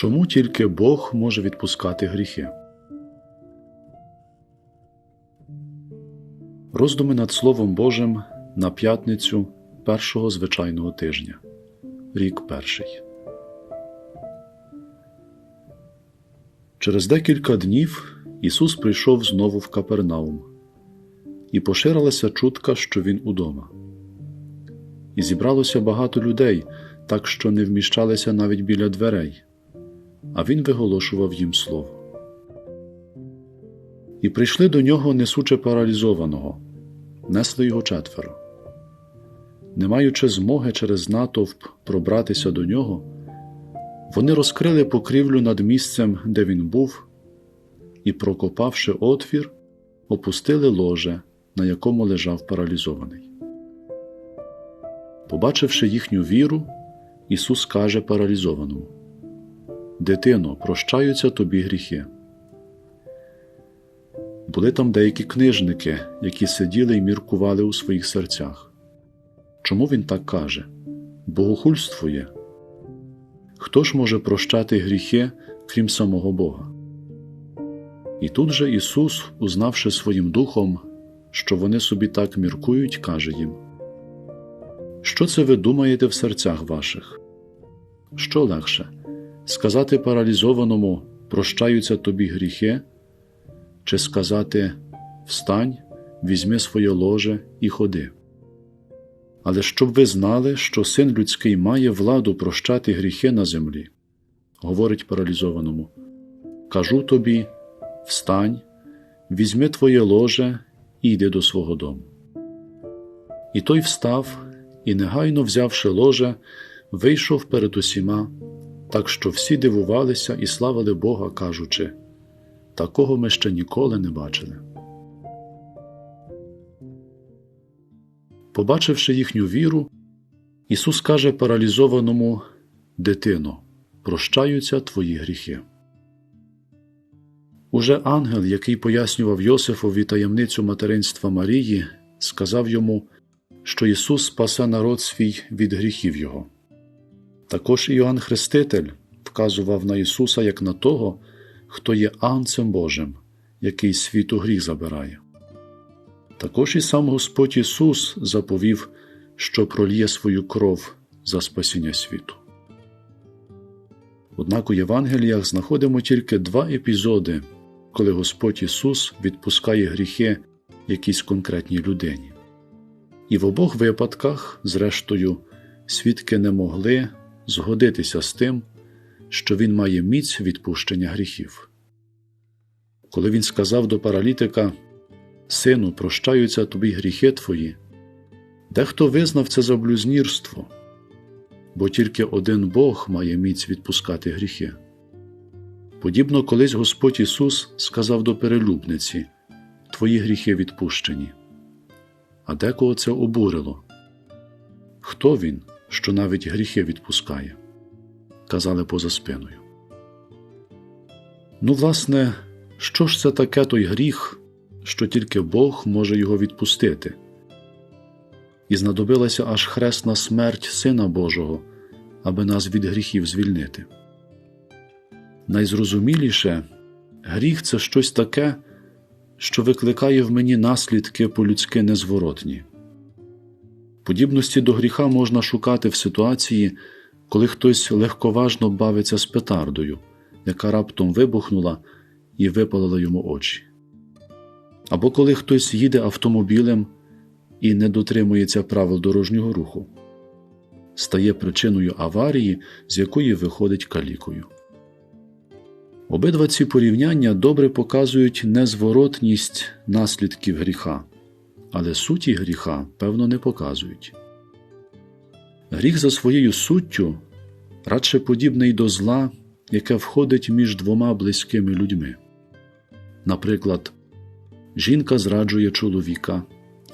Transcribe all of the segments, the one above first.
Чому тільки Бог може відпускати гріхи? Роздуми над Словом Божим на п'ятницю першого звичайного тижня. Рік перший. Через декілька днів Ісус прийшов знову в Капернаум, і поширилася чутка, що Він удома. І зібралося багато людей, так що не вміщалися навіть біля дверей, а Він виголошував їм слово. І прийшли до нього, несучи паралізованого, несли його четверо. Не маючи змоги через натовп пробратися до нього, вони розкрили покрівлю над місцем, де він був, і, прокопавши отвір, опустили ложе, на якому лежав паралізований. Побачивши їхню віру, Ісус каже паралізованому: Дитино, прощаються тобі гріхи. Були там деякі книжники, які сиділи і міркували у своїх серцях. Чому він так каже? Богохульствує. Хто ж може прощати гріхи, крім самого Бога? І тут же Ісус, узнавши своїм духом, що вони собі так міркують, каже їм: Що це ви думаєте в серцях ваших? Що легше сказати паралізованому прощаються тобі гріхи, чи сказати Встань, візьми своє ложе і ходи. Але щоб ви знали, що син людський має владу прощати гріхи на землі, говорить паралізованому, кажу тобі Встань, візьми твоє ложе і йди до свого дому. І той встав і, негайно взявши ложе, вийшов перед усіма, так що всі дивувалися і славили Бога, кажучи такого ми ще ніколи не бачили. Побачивши їхню віру, Ісус каже паралізованому Дитино, прощаються твої гріхи. Уже ангел, який пояснював Йосифові таємницю материнства Марії, сказав йому, що Ісус спасе народ свій від гріхів Його. Також Іоанн Хреститель вказував на Ісуса як на того, хто є Анцем Божим, який світу гріх забирає. Також і сам Господь Ісус заповів, що проліє свою кров за спасіння світу. Однак у Євангеліях знаходимо тільки два епізоди, коли Господь Ісус відпускає гріхи якійсь конкретній людині. І в обох випадках, зрештою, свідки не могли згодитися з тим, що він має міць відпущення гріхів. Коли він сказав до паралітика Сину, прощаються тобі гріхи твої, дехто визнав це за блюзнірство, бо тільки один Бог має міць відпускати гріхи. Подібно колись Господь Ісус сказав до перелюбниці Твої гріхи відпущені. А декого це обурило. Хто він, що навіть гріхи відпускає? казали поза спиною. Ну, власне, що ж це таке той гріх, що тільки Бог може його відпустити? І знадобилася аж хресна смерть Сина Божого, аби нас від гріхів звільнити. Найзрозуміліше, гріх це щось таке, що викликає в мені наслідки по-людськи незворотні. Подібності до гріха можна шукати в ситуації, коли хтось легковажно бавиться з петардою, яка раптом вибухнула і випалила йому очі. Або коли хтось їде автомобілем і не дотримується правил дорожнього руху, стає причиною аварії, з якої виходить калікою. Обидва ці порівняння добре показують незворотність наслідків гріха, але суті гріха, певно, не показують. Гріх за своєю суттю радше подібний до зла, яке входить між двома близькими людьми. Наприклад, жінка зраджує чоловіка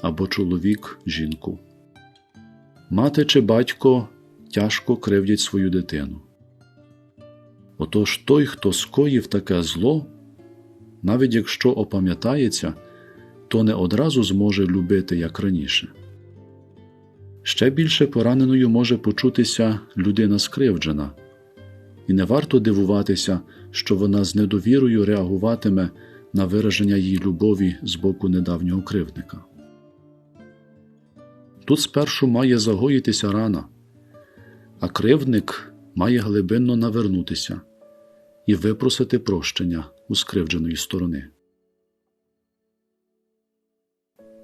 або чоловік жінку. Мати чи батько тяжко кривдять свою дитину. Отож той, хто скоїв таке зло, навіть якщо опам'ятається, то не одразу зможе любити як раніше. Ще більше пораненою може почутися людина скривджена, і не варто дивуватися, що вона з недовірою реагуватиме на вираження її любові з боку недавнього кривдника. Тут спершу має загоїтися рана, а кривдник має глибинно навернутися і випросити прощення у скривдженої сторони.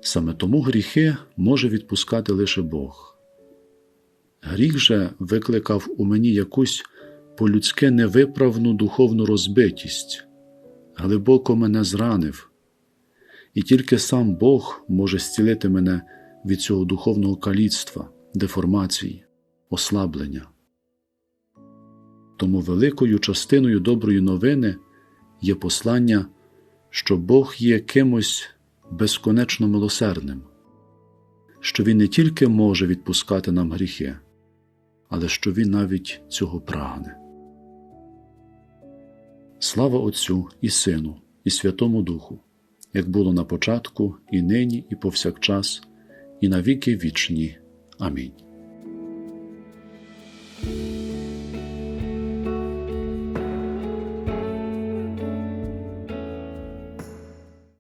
Саме тому гріхи може відпускати лише Бог. Гріх же викликав у мені якусь по-людськи невиправну духовну розбитість, глибоко мене зранив, і тільки сам Бог може зцілити мене від цього духовного каліцтва, деформації, ослаблення. Тому великою частиною доброї новини є послання, що Бог є кимось безконечно милосердним, що Він не тільки може відпускати нам гріхи, але що Він навіть цього прагне. Слава Отцю і Сину, і Святому Духу, як було на початку, і нині, і повсякчас, і на віки вічні. Амінь.